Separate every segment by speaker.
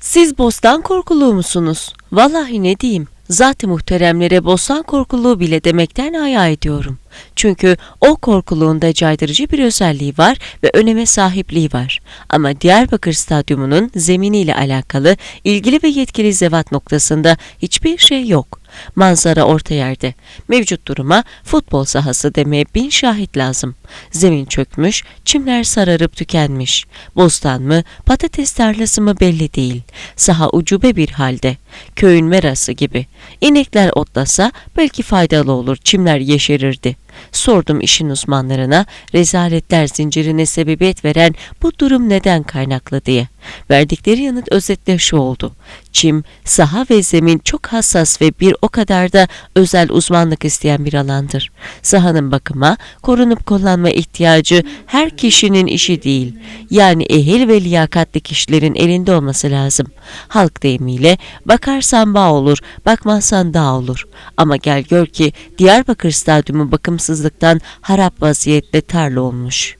Speaker 1: Siz bostan korkuluğu musunuz? Vallahi ne diyeyim. Zat-ı muhteremlere bostan korkuluğu bile demekten haya ediyorum. Çünkü o korkuluğunda caydırıcı bir özelliği var ve öneme sahipliği var. Ama Diyarbakır Stadyumu'nun zeminiyle alakalı ilgili ve yetkili zevat noktasında hiçbir şey yok. Manzara orta yerde. Mevcut duruma futbol sahası demeye bin şahit lazım. Zemin çökmüş, çimler sararıp tükenmiş. Bostan mı, patates tarlası mı belli değil. Saha ucube bir halde. Köyün merası gibi. İnekler otlasa belki faydalı olur, çimler yeşerirdi. Sordum işin uzmanlarına, rezaletler zincirine sebebiyet veren bu durum neden kaynaklı diye. Verdikleri yanıt özetle şu oldu. Çim, saha ve zemin çok hassas ve bir o kadar da özel uzmanlık isteyen bir alandır. Sahanın bakıma, korunup kullanma ihtiyacı her kişinin işi değil. Yani ehil ve liyakatli kişilerin elinde olması lazım. Halk deyimiyle bakarsan bağ olur, bakmazsan dağ olur. Ama gel gör ki Diyarbakır Stadyumu bakımsızlıktan harap vaziyette tarla olmuş.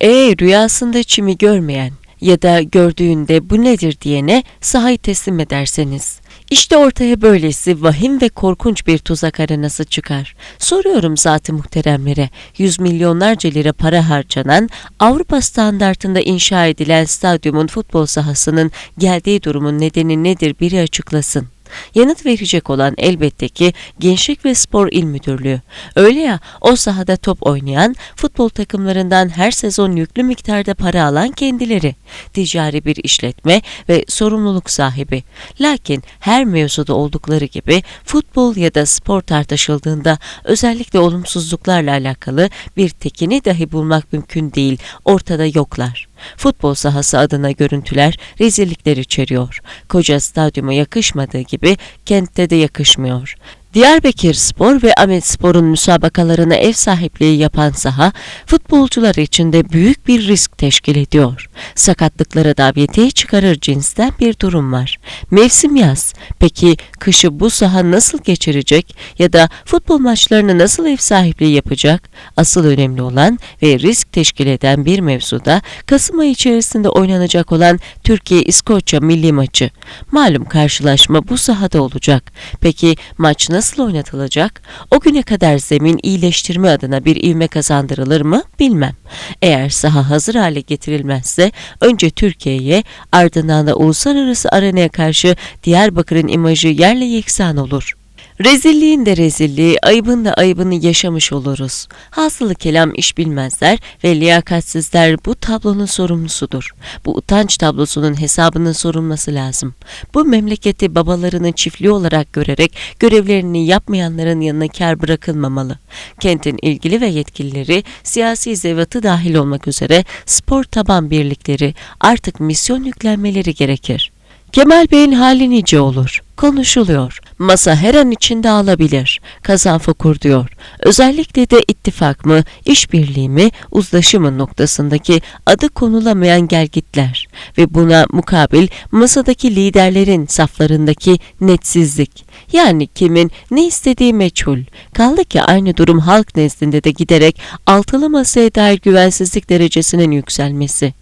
Speaker 1: E rüyasında çimi görmeyen ya da gördüğünde bu nedir diyene sahayı teslim ederseniz. İşte ortaya böylesi vahim ve korkunç bir tuzak arenası çıkar. Soruyorum zat-ı muhteremlere, yüz milyonlarca lira para harcanan, Avrupa standartında inşa edilen stadyumun futbol sahasının geldiği durumun nedeni nedir biri açıklasın. Yanıt verecek olan elbette ki Gençlik ve Spor İl Müdürlüğü. Öyle ya o sahada top oynayan futbol takımlarından her sezon yüklü miktarda para alan kendileri. Ticari bir işletme ve sorumluluk sahibi. Lakin her mevzuda oldukları gibi futbol ya da spor tartışıldığında özellikle olumsuzluklarla alakalı bir tekini dahi bulmak mümkün değil. Ortada yoklar. Futbol sahası adına görüntüler rezillikler içeriyor. Koca stadyuma yakışmadığı gibi kentte de yakışmıyor. Diyarbakır Spor ve Ahmet Spor'un müsabakalarına ev sahipliği yapan saha, futbolcular için de büyük bir risk teşkil ediyor. Sakatlıklara davetiye çıkarır cinsten bir durum var. Mevsim yaz. Peki kışı bu saha nasıl geçirecek ya da futbol maçlarını nasıl ev sahipliği yapacak? Asıl önemli olan ve risk teşkil eden bir mevzuda Kasım ayı içerisinde oynanacak olan Türkiye-İskoçya milli maçı. Malum karşılaşma bu sahada olacak. Peki maç nasıl oynatılacak? O güne kadar zemin iyileştirme adına bir ivme kazandırılır mı bilmem. Eğer saha hazır hale getirilmezse önce Türkiye'ye ardından da uluslararası arenaya karşı Diyarbakır'ın imajı yerle yeksan olur. Rezilliğin de rezilliği, ayıbın da ayıbını yaşamış oluruz. Hasılı kelam iş bilmezler ve liyakatsizler bu tablonun sorumlusudur. Bu utanç tablosunun hesabının sorulması lazım. Bu memleketi babalarının çiftliği olarak görerek görevlerini yapmayanların yanına kar bırakılmamalı. Kentin ilgili ve yetkilileri, siyasi zevatı dahil olmak üzere spor taban birlikleri artık misyon yüklenmeleri gerekir. Kemal Bey'in hali nice olur. Konuşuluyor. Masa her an içinde alabilir. Kazan fokur diyor. Özellikle de ittifak mı, işbirliği mi, uzlaşı mı noktasındaki adı konulamayan gelgitler ve buna mukabil masadaki liderlerin saflarındaki netsizlik. Yani kimin ne istediği meçhul. Kaldı ki aynı durum halk nezdinde de giderek altılı masaya dair güvensizlik derecesinin yükselmesi.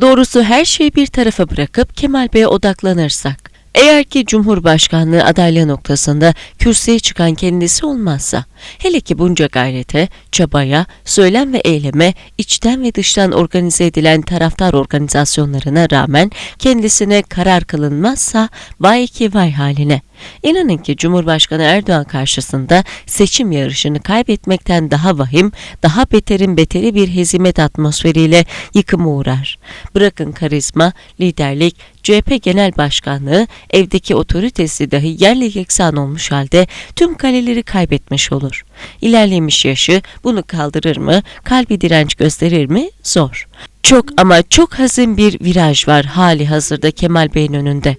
Speaker 1: Doğrusu her şeyi bir tarafa bırakıp Kemal Bey'e odaklanırsak, eğer ki Cumhurbaşkanlığı adaylığı noktasında kürsüye çıkan kendisi olmazsa, hele ki bunca gayrete, çabaya, söylem ve eyleme, içten ve dıştan organize edilen taraftar organizasyonlarına rağmen kendisine karar kılınmazsa vay ki vay haline. İnanın ki Cumhurbaşkanı Erdoğan karşısında seçim yarışını kaybetmekten daha vahim, daha beterin beteri bir hezimet atmosferiyle yıkıma uğrar. Bırakın karizma, liderlik, CHP Genel Başkanlığı evdeki otoritesi dahi yerle yeksan olmuş halde tüm kaleleri kaybetmiş olur. İlerlemiş yaşı bunu kaldırır mı, kalbi direnç gösterir mi? Zor. Çok ama çok hazin bir viraj var hali hazırda Kemal Bey'in önünde.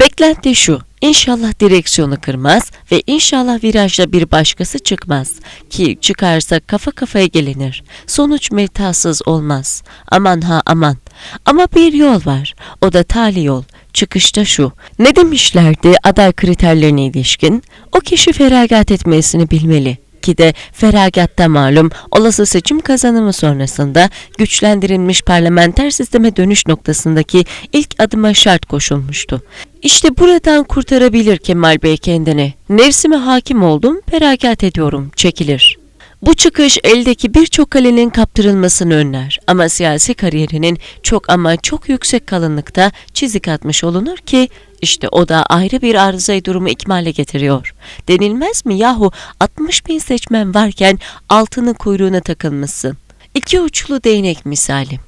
Speaker 1: Beklenti şu, İnşallah direksiyonu kırmaz ve inşallah virajda bir başkası çıkmaz ki çıkarsa kafa kafaya gelinir. Sonuç metasız olmaz. Aman ha aman. Ama bir yol var. O da tali yol. Çıkışta şu. Ne demişlerdi aday kriterlerine ilişkin? O kişi feragat etmesini bilmeli de feragatta malum olası seçim kazanımı sonrasında güçlendirilmiş parlamenter sisteme dönüş noktasındaki ilk adıma şart koşulmuştu. İşte buradan kurtarabilir Kemal Bey kendini. Nefsime hakim oldum, feragat ediyorum, çekilir. Bu çıkış eldeki birçok kalenin kaptırılmasını önler ama siyasi kariyerinin çok ama çok yüksek kalınlıkta çizik atmış olunur ki işte o da ayrı bir arızayı durumu ikmale getiriyor. Denilmez mi yahu 60 bin seçmen varken altını kuyruğuna takılmışsın. İki uçlu değnek misali.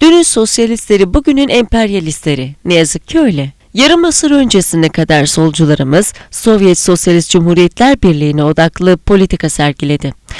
Speaker 1: Dünün sosyalistleri bugünün emperyalistleri. Ne yazık ki öyle. Yarım asır öncesine kadar solcularımız Sovyet Sosyalist Cumhuriyetler Birliği'ne odaklı politika sergiledi.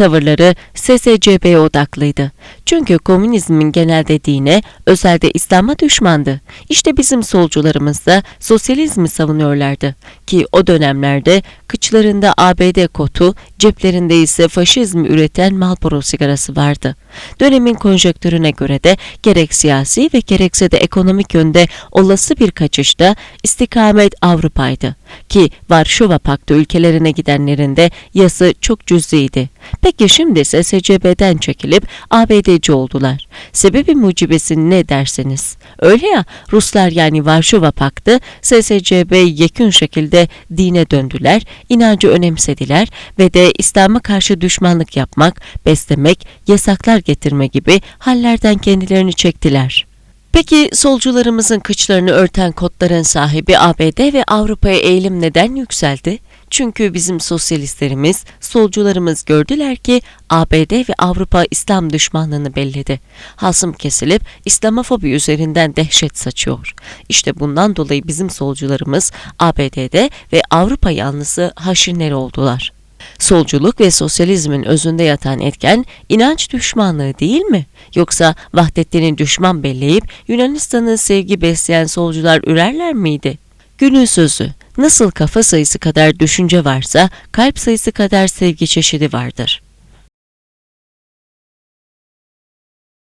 Speaker 1: Tavırları SSCB'ye odaklıydı. Çünkü komünizmin genelde dine, özelde İslam'a düşmandı. İşte bizim solcularımız da sosyalizmi savunuyorlardı. Ki o dönemlerde kıçlarında ABD kotu, ceplerinde ise faşizmi üreten Marlboro sigarası vardı. Dönemin konjonktürüne göre de gerek siyasi ve gerekse de ekonomik yönde olası bir kaçışta istikamet Avrupa'ydı. Ki Varşova Paktı ülkelerine gidenlerin de yası çok cüzdeydi. Peki şimdi ise SCB'den çekilip ABD'ci oldular. Sebebi mucibesi ne derseniz? Öyle ya Ruslar yani Varşova Paktı SSCB yekün şekilde dine döndüler, inancı önemsediler ve de İslam'a karşı düşmanlık yapmak, beslemek, yasaklar getirme gibi hallerden kendilerini çektiler. Peki solcularımızın kıçlarını örten kodların sahibi ABD ve Avrupa'ya eğilim neden yükseldi? Çünkü bizim sosyalistlerimiz, solcularımız gördüler ki ABD ve Avrupa İslam düşmanlığını belledi. Hasım kesilip İslamofobi üzerinden dehşet saçıyor. İşte bundan dolayı bizim solcularımız ABD'de ve Avrupa yanlısı haşinler oldular. Solculuk ve sosyalizmin özünde yatan etken inanç düşmanlığı değil mi? Yoksa Vahdettin'i düşman belleyip Yunanistan'ı sevgi besleyen solcular ürerler miydi? Günün sözü, nasıl kafa sayısı kadar düşünce varsa kalp sayısı kadar sevgi çeşidi vardır.